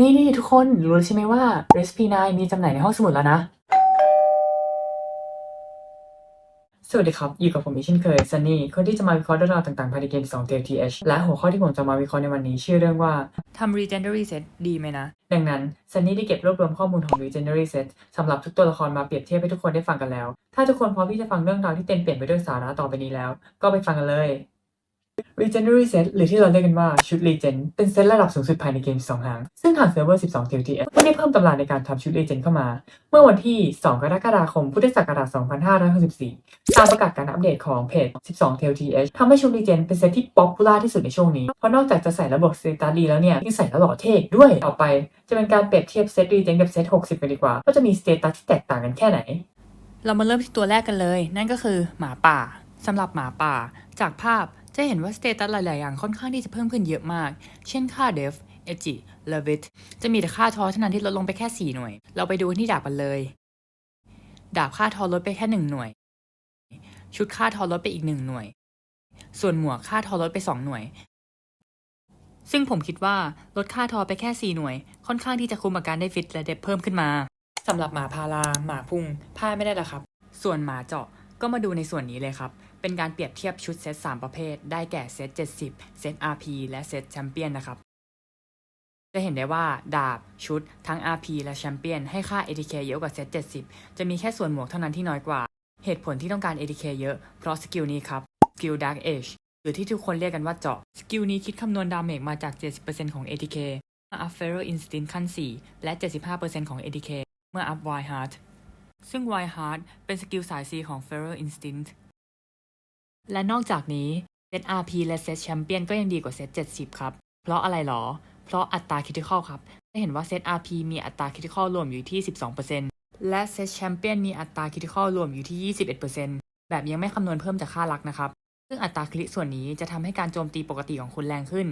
นี่นี่ทุกคนรู้แล้วใช่ไหมว่า Recipe 9มีจำหน่ายในห้องสมุดแล้วนะ สวัสดีครับ อยู่กับผมอีกเช่นเคยซันนี่ คนที่จะมาวิเคราะห์เรื่องราวต่างๆภายในเกม2 TH และหัวข้อที่ผมจะมาวิเคราะห์ในวันนี้ชื่อเรื่องว่าทำ Legendary Set ดีไหมนะ ดังนั้นซันนี่ได้เก็บรวบรวมข้อมูลของ Legendary Set สำหรับทุกตัวละครมาเปรียบเทียบให้ทุกคนได้ฟังกันแล้ว ถ้าทุกคนพร้อมที่จะฟังเรื่องราวที่เต็มเปลี่ยนไปด้วยสาระต่อไปนี้แล้ว ก็ไปฟังกันเลย Legendary Set หรือที่เราเรียกกันว่าชุด Legend เป็นเซตระดับสูงสุดภายในเกม 2 หาง ซึ่งทางเซิร์ฟเวอร์ 12 TLTS ก็ได้เพิ่มตำราในการทำชุด Legend เข้ามา เมื่อวันที่ 2 กรกฎาคม พุทธศักราช 2564 ตามประกาศการอัปเดตของเพจ 12 TLTS ทำให้ชุด Legend เป็นเซตที่ป๊อปปูล่าที่สุดในช่วงนี้ เพราะนอกจากจะใส่ระบบสเตตัสดีแล้วเนี่ยยังใส่แล้วหล่อเท่อีกด้วย ต่อไป จะเป็นการเปรียบเทียบเซต Legend กับเซต 60 กันดีกว่าว่าจะมีสเตตัสที่แตกต่างกันแค่ไหน เรามาเริ่มที่ตัวแรกกันเลย นั่นก็คือหมาป่าสำหรับหมาป่า จากภาพ จะเห็นว่าสเตตัสหลาย ๆ อย่างค่อนข้างที่จะเพิ่มขึ้นเยอะมาก เช่นค่าเดฟเอจิเลวิทจะมีแต่ค่าทอเท่านั้นที่ลดลงไปแค่ 4 หน่วย เราไปดูที่ดาบกันเลย ดาบค่าทอลดไปแค่ 1 หน่วย ชุดค่าทอลดไปอีก 1 หน่วย ส่วนหมวกค่าทอลดไป 2 หน่วย ซึ่งผมคิดว่าลดค่าทอไปแค่ 4 หน่วย ค่อนข้างที่จะคุมกับการได้ฟิตและเดฟเพิ่มขึ้นมาสำหรับหมาพาราหมาพุงพลาดไม่ได้ละครับ ส่วนหมาเจาะก็มาดูในส่วนนี้เลยครับ เป็นการเปรียบเทียบชุดเซต3 ประเภท ได้แก่เซต70 เซต RP และเซตแชมเปี้ยนนะครับ จะเห็นได้ว่าดาบชุดทั้ง RP และแชมเปี้ยนให้ค่า ATK เยอะกว่าเซต70 จะมีแค่ส่วนหมวกเท่านั้นที่น้อยกว่า เหตุผลที่ต้องการ ATK เยอะเพราะสกิลนี้ครับสกิล Dark Age หรือที่ทุกคนเรียกกันว่าเจาะ สกิลนี้คิดคำนวณดาเมจมาจาก 70%ของ ATK เมื่ออัพ Feral Instinct ขั้น 4 และ 75%ของ ATK เมื่ออัพ Wild Heart ซึ่ง Wild Heart เป็นสกิลสาย C ของ Feral Instinct และนอกจากนี้เซต RP และเซตแชมเปี้ยนก็ยังดีกว่าเซต70 ครับ เพราะอะไรหรอ เพราะอัตราคิติคอลครับจะเห็นว่าเซต RP มีอัตราคิติคอลรวมอยู่ที่ 12%และเซตแชมเปี้ยนมีอัตราคิติคอลรวมอยู่ที่ 21%แบบยังไม่คำนวณเพิ่มจากค่าลักนะครับ ซึ่งอัตราคริส่วนนี้จะทำให้การโจมตีปกติของคุณแรงขึ้น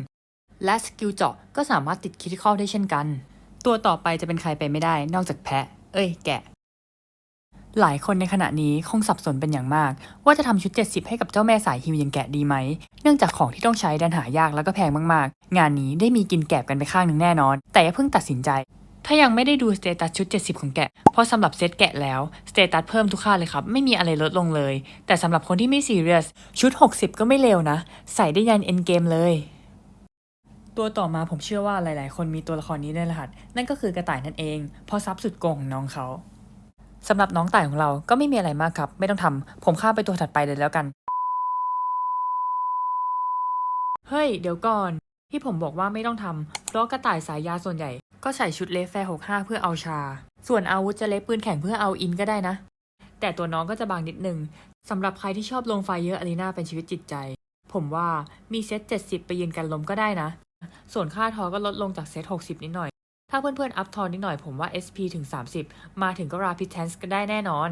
และสกิลเจาะก็สามารถติดคิติคอลได้เช่นกัน ตัวต่อไปจะเป็นใครไปไม่ได้ นอกจากแพะ เอ้ย แกะ หลายคนในขณะนี้คงสับสนเป็นอย่างมาก ว่าจะทำชุด 70 ให้กับเจ้าแม่สายฮิวอย่างแกะดีไหม เนื่องจากของที่ต้องใช้ดันหายากแล้วก็แพงมากๆ งานนี้ได้มีกินแกบกันไปข้างหนึ่งแน่นอน แต่อย่าเพิ่งตัดสินใจ ถ้ายังไม่ได้ดูสเตตัสชุด 70 ของแกะ เพราะสำหรับเซตแกะแล้วสเตตัสเพิ่มทุกค่าเลยครับ ไม่มีอะไรลดลงเลย แต่สำหรับคนที่ไม่ซีเรียสชุด 60 ก็ไม่เลวนะ ใส่ได้ยันเอ็นเกมเลยตัวต่อมาผมเชื่อว่าหลาย ๆ คนมีตัวละครนี้ในรหัส นั่นก็คือกระต่ายนั่นเอง เพราะซับสุดโกงของน้องเขา สำหรับน้องต่ายของเราก็ไม่มีอะไรมากครับ ไม่ต้องทำผมข้ามไปตัวถัดไปเลยแล้วกัน เฮ้ย เดี๋ยวก่อน ที่ผมบอกว่าไม่ต้องทำเพราะกระต่ายสายยาส่วนใหญ่ ก็ใส่ชุดเลฟแฟร์65 เพื่อเอาชา ส่วนอาวุธจะเล็กปืนแข็งเพื่อเอาอินก็ได้นะ แต่ตัวน้องก็จะบางนิดนึงสำหรับใครที่ชอบลงไฟเยอะอารีนาเป็นชีวิตจิตใจ ผมว่ามีเซต70 ไปยืนกันลมก็ได้นะ ส่วนค่าทอก็ลดลงจากเซต60 นิดหน่อย ถ้าเพื่อนๆ อัพทอนนิดหน่อยผมว่า SP ถึง 30 มาถึงก็ Rapid Tense ก็ได้แน่นอน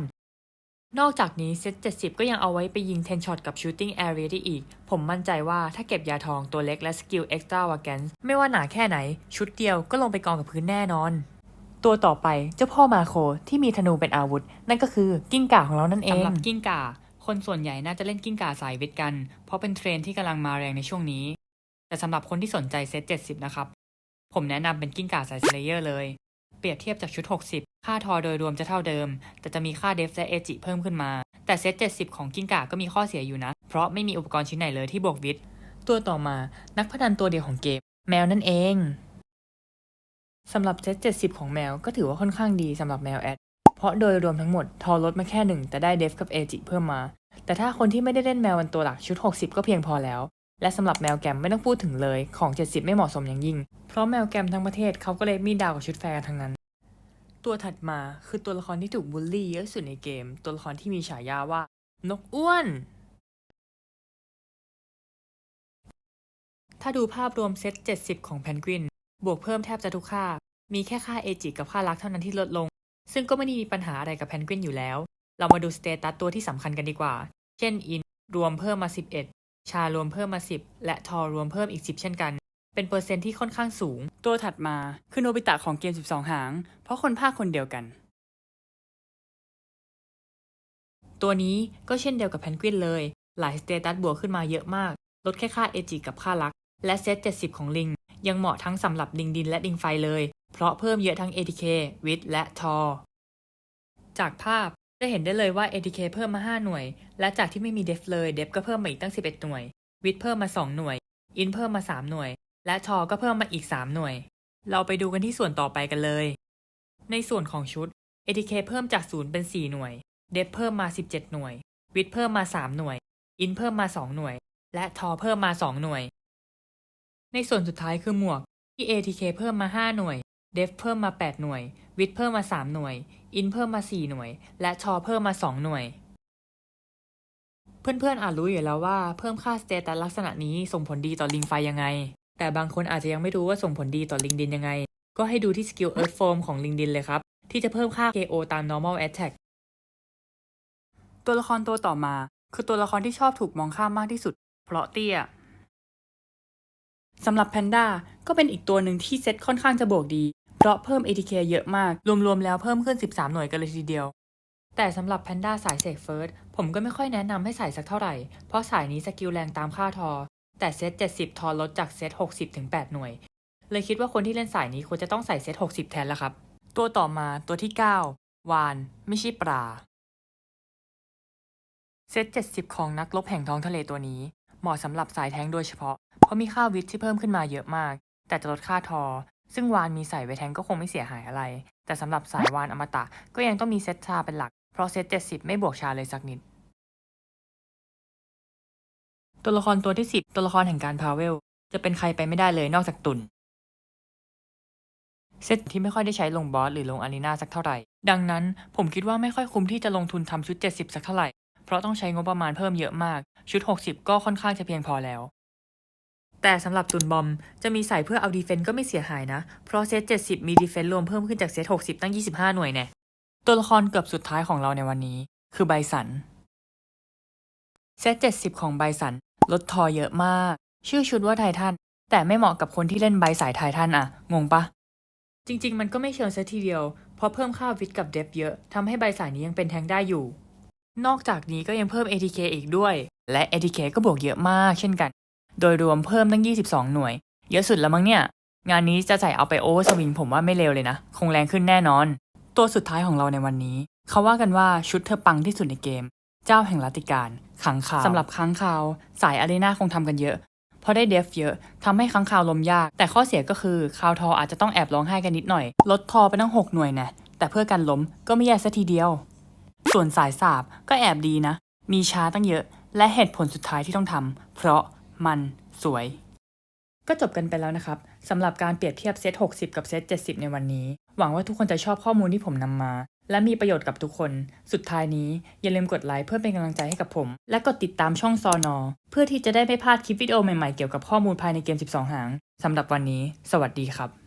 นอกจากนี้เซต70 ก็ยังเอาไว้ไปยิง 10ช็อตกับ Shooting Area ได้อีก ผมมั่นใจว่าถ้าเก็บยาทองตัวเล็กและสกิล Extra v a g a n c e ไม่ว่าหนาแค่ไหน ชุดเดียวก็ลงไปกองกับพื้นแน่นอน ตัวต่อไปเจ้าพ่อมาโคที่มีธนูเป็นอาวุธ นั่นก็คือกิ้งก่าของเรานั่นเองสำหรับกิ้งก่าคนส่วนใหญ่น่าจะเล่นกิ้งก่าสายวิทย์กัน เพราะเป็นเทรนที่กำลังมาแรงในช่วงนี้ แต่สำหรับคนที่สนใจเซต70 นะครับ ผมแนะนำเป็นกิ้งก่าสายเลเยอร์เลย เปรียบเทียบจากชุด 60 ค่าทอโดยรวมจะเท่าเดิม แต่จะมีค่าเดฟและเอจิเพิ่มขึ้นมา แต่เซต70 ของกิ้งก่าก็มีข้อเสียอยู่นะ เพราะไม่มีอุปกรณ์ชิ้นไหนเลยที่บวกวิทย์ตัวต่อมานักพนันตัวเดียวของเกม แมวนั่นเองสำหรับเซต70 ของแมวก็ถือว่าค่อนข้างดีสำหรับแมวแอดเพราะโดยรวมทั้งหมดทอลดมาแค่หนึ่งแต่ได้เดฟกับเอจิเพิ่มมา แต่ถ้าคนที่ไม่ได้เล่นแมวเป็นตัวหลักชุด 60 ก็เพียงพอแล้ว และสำหรับแมวแกมไม่ต้องพูดถึงเลยของ 70 ไม่เหมาะสมอย่างยิ่ง เพราะแมวแกมทั้งประเทศเขาก็เลยมีดาวกับชุดแฟร์ทั้งนั้น ตัวถัดมาคือตัวละครที่ถูกบูลลี่เยอะสุดในเกม ตัวละครที่มีฉายาว่า นกอ้วน ถ้าดูภาพรวมเซต 70 ของแพนกวิน บวกเพิ่มแทบจะทุกค่า มีแค่ค่าเอจิกับค่ารักเท่านั้นที่ลดลง ซึ่งก็ไม่ได้มีปัญหาอะไรกับแพนกวินอยู่แล้ว เรามาดูสเตตัสตัวที่สำคัญกันดีกว่า เช่นอินรวมเพิ่มมา 11 ชารวมเพิ่มมา 10 และทอรวมเพิ่มอีก 10 เช่นกัน เป็นเปอร์เซ็นต์ที่ค่อนข้างสูง ตัวถัดมาคือโนบิตะของเกม 12 หาง เพราะคนภาคคนเดียวกัน ตัวนี้ก็เช่นเดียวกับแพนกวินเลย หลายสเตตัสบวกขึ้นมาเยอะมาก ลดแค่ค่าเอจิกับค่ารัก และเซต70 ของลิง ยังเหมาะทั้งสำหรับลิงดินและลิงไฟเลยราะเพิ่มเยอะทั้ง ATK, WIT และ TOR จากภาพ จะเห็นได้เลยว่า ATK เพิ่มมา 5 หน่วย และจากที่ไม่มี Def เลย Def ก็เพิ่มมาอีกตั้ง 11 หน่วย WIT เพิ่มมา 2 หน่วย IN เพิ่มมา 3 หน่วย และ TOR ก็เพิ่มมาอีก 3 หน่วย เราไปดูกันที่ส่วนต่อไปกันเลย ในส่วนของชุด ATK เพิ่มจาก 0 เป็น 4 หน่วย Def เพิ่มมา 17 หน่วย WIT เพิ่มมา 3 หน่วย IN เพิ่มมา 2 หน่วย และ TOR เพิ่มมา 2 หน่วย ในส่วนสุดท้ายคือหมวกที่ ATK เพิ่มมา 5 หน่วย Def เพิ่มมา 8 หน่วย WIT เพิ่มมา 3 หน่วย IN เพิ่มมา 4 หน่วย และ TOR เพิ่มมา 2 หน่วย เพื่อนๆอาจรู้อยู่แล้วว่าเพิ่มค่าสเตตัสลักษณะนี้ส่งผลดีต่อลิงไฟยังไง แต่บางคนอาจจะยังไม่รู้ว่าส่งผลดีต่อลิงดินยังไง ก็ให้ดูที่สกิล Earth Form ของลิงดินเลยครับ ที่จะเพิ่มค่า KO ตาม normal attack ตัวละครตัวต่อมา คือตัวละครที่ชอบถูกมองข้ามมากที่สุด เพราะเตี้ยสำหรับแพนด้าก็เป็นอีกตัวหนึ่งที่เซตค่อนข้างจะบวกดี เพราะเพิ่ม ATK เยอะมาก รวมๆแล้วเพิ่มขึ้น 13 หน่วยกันเลยทีเดียว แต่สำหรับแพนด้าสายเสกเฟิร์สผมก็ไม่ค่อยแนะนำให้ใส่สักเท่าไหร่ เพราะสายนี้สกิลแรงตามค่าทอ แต่เซต 70 ทอลดจากเซต 60 ถึง 8 หน่วย เลยคิดว่าคนที่เล่นสายนี้ควรจะต้องใส่เซต 60 แทนแล้วครับ ตัวต่อมาตัวที่ 9 วาน ไม่ใช่ปลาเซต 70 ของนักรบแห่งท้องทะเลตัวนี้ เหมาะสำหรับสายแท้งโดยเฉพาะ เพราะมีค่าวิทย์ที่เพิ่มขึ้นมาเยอะมาก แต่จะลดค่าทอ ซึ่งวานมีใส่ไวแทงก็คงไม่เสียหายอะไร แต่สำหรับสายวานอมตะก็ยังต้องมีเซตชาเป็นหลัก เพราะเซต70 ไม่บวกชาเลยสักนิด ตัวละครตัวที่ 10 ตัวละครแห่งการพาเวล จะเป็นใครไปไม่ได้เลยนอกจากตุนเซตที่ไม่ค่อยได้ใช้ลงบอสหรือลงอารีนาสักเท่าไหร่ ดังนั้นผมคิดว่าไม่ค่อยคุ้มที่จะลงทุนทำชุด 70 สักเท่าไหร่ เพราะต้องใช้งบประมาณเพิ่มเยอะมาก ชุด 60 ก็ค่อนข้างจะเพียงพอแล้ว แต่สำหรับตุนบอม จะมีใส่เพื่อเอาดีเฟนต์ก็ไม่เสียหายนะ เพราะเซต 70 มีดีเฟนต์รวมเพิ่มขึ้นจากเซต 60 ตั้ง 25 หน่วยแน่ตัวละครเกือบสุดท้ายของเราในวันนี้ คือไบสัน เซต 70 ของไบสัน ลดทอเยอะมาก ชื่อชุดว่าไททัน แต่ไม่เหมาะกับคนที่เล่นใบสายไททันอะงงปะจริง ๆ มันก็ไม่เชิงซะทีเดียว เพราะเพิ่มค่าวิทกับเดฟเยอะทำให้ใบสายนี้ยังเป็นแทงได้อยู่ นอกจากนี้ก็ยังเพิ่ม ATK อีกด้วย และ ATK ก็บวกเยอะมากเช่นกัน โดยรวมเพิ่มตั้ง 22 หน่วย เยอะสุดแล้วมั้งเนี่ย งานนี้จะใส่เอาไปโอเวอร์สวิงผมว่าไม่เลวเลยนะ คงแรงขึ้นแน่นอน ตัวสุดท้ายของเราในวันนี้ เขาว่ากันว่าชุดเธอปังที่สุดในเกม เจ้าแห่งลัติการขังคาวสำหรับค้างคาว สายอารีนาคงทำกันเยอะเพราะได้เดฟเยอะทำให้ค้างคาวลมยาก แต่ข้อเสียก็คือคาวทออาจจะต้องแอบร้องไห้กันนิดหน่อย ลดทอไปตั้ง 6 หน่วยนะ แต่เพื่อกันล้มก็ไม่แย่ซะทีเดียว ส่วนสายสาบก็แอบดีนะ มีช้าตั้งเยอะ และเหตุผลสุดท้ายที่ต้องทำเพราะ มัน สวย ก็จบกันไปแล้วนะครับสำหรับการเปรียบเทียบเซต60 กับเซต70 ในวันนี้ หวังว่าทุกคนจะชอบข้อมูลที่ผมนำมา และมีประโยชน์กับทุกคน สุดท้ายนี้อย่าลืมกดไลค์เพื่อเป็นกำลังใจให้กับผม และกดติดตามช่องซอนอเพื่อที่จะได้ไม่พลาดคลิปวิดีโอใหม่ๆเกี่ยวกับข้อมูลภายในเกม 12 หางสำหรับวันนี้ สวัสดีครับ